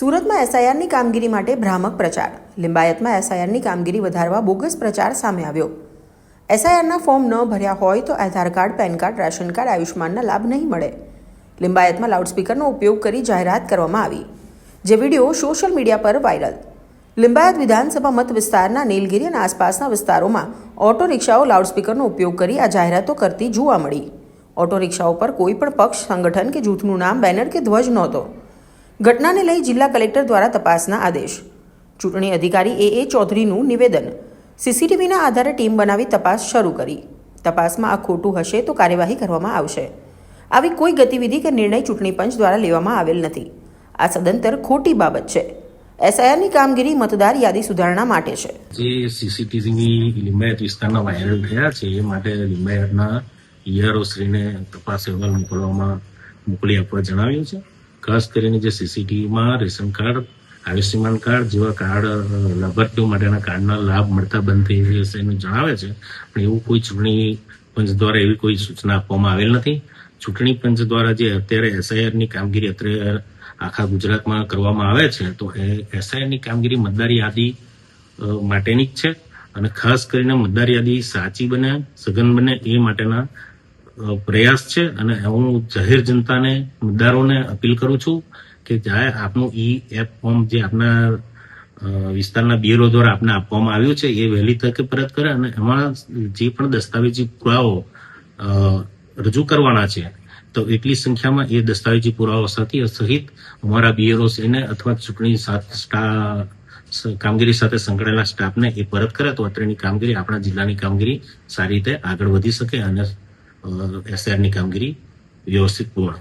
સુરતમાં એસઆઈઆરની કામગીરી માટે ભ્રામક પ્રચાર. લિંબાયતમાં એસઆઈઆરની કામગીરી વધારવા બોગસ પ્રચાર સામે આવ્યો. એસઆઈઆરના ફોર્મ ન ભર્યા હોય તો Aadhaar card, PAN card, ration card, આયુષ્માનના લાભ નહીં મળે. લિંબાયતમાં લાઉડસ્પીકરનો ઉપયોગ કરી જાહેરાત કરવામાં આવી, જે વીડિયો સોશિયલ મીડિયા પર વાયરલ. લિંબાયત વિધાનસભા મત વિસ્તારના નીલગિરી અને આસપાસના વિસ્તારોમાં ઓટો રિક્ષાઓ લાઉડસ્પીકરનો ઉપયોગ કરી આ જાહેરાતો કરતી જોવા મળી. ઓટો રિક્ષાઓ પર કોઈ પણ પક્ષ, સંગઠન કે જૂથનું નામ, બેનર કે ધ્વજ નહોતો. ઘટનાને લઈ જિલ્લા કલેક્ટર દ્વારા તપાસના આદેશ. ચૂંટણી અધિકારી એ એ ચૌધરીનું નિવેદન. સીસીટીવીના આધારે ટીમ બનાવી તપાસ શરૂ કરી. તપાસમાં આ ખોટું હશે તો કાર્યવાહી કરવામાં આવશે. આવી કોઈ ગતિવિધિ કે નિર્ણય ચૂંટણી પંચ દ્વારા લેવામાં આવેલ નથી. આ સદંતર ખોટી બાબત છે. એસઆઈઆરની કામગીરી મતદાર યાદી સુધારણા માટે છે. જે સીસીટીવીની લિંબાયત વિસ્તારના વાયરલ થયા છે, એ માટે લિંબાયતના ઈઆરઓ શ્રીને તપાસ અહેવાલ મોકલવામાં, મોકલી આપવા જણાવ્યું છે. ખાસ કરીને જે સીસીટીવીમાં રેશન કાર્ડ, આયુષ્યમાન કાર્ડ જેવા કાર્ડ લાભાર્થીઓ માટેના કાર્ડના લાભ મળતા બંધ થઈ જશે એનું જણાવે છે. પણ એવું કોઈ ચૂંટણી પંચ દ્વારા એવી કોઈ સૂચના આપવામાં આવેલ નથી. ચૂંટણી પંચ દ્વારા જે અત્યારે એસઆઈઆરની કામગીરી અત્યારે આખા ગુજરાતમાં કરવામાં આવે છે, તો એ એસઆઈઆરની કામગીરી મતદાર યાદી માટેની જ છે. અને ખાસ કરીને મતદાર યાદી સાચી બને, સઘન બને એ માટેના પ્રયાસ છે અને હું જાહેર જનતાને, મતદારોને અપીલ કરું છું કે જ્યારે આપનું ઈ એપ ફોર્મ જે આપના વિસ્તારના બીએલઓ દ્વારા આપને આપવામાં આવ્યું છે, એ વહેલી તકે પરત કરે અને એમાં જે પણ દસ્તાવેજી પુરાવો રજૂ કરવાના છે, તો એટલી સંખ્યામાં એ દસ્તાવેજી પુરાવા સાથે સહિત અમારા બીએલઓ એને અથવા ચૂંટણી સ્ટા- કામગીરી સાથે સંકળાયેલા સ્ટાફને એ પરત કરે તો અત્રેની કામગીરી, આપણા જિલ્લાની કામગીરી સારી રીતે આગળ વધી શકે અને É a Cernica Hungary, e ao Cipor.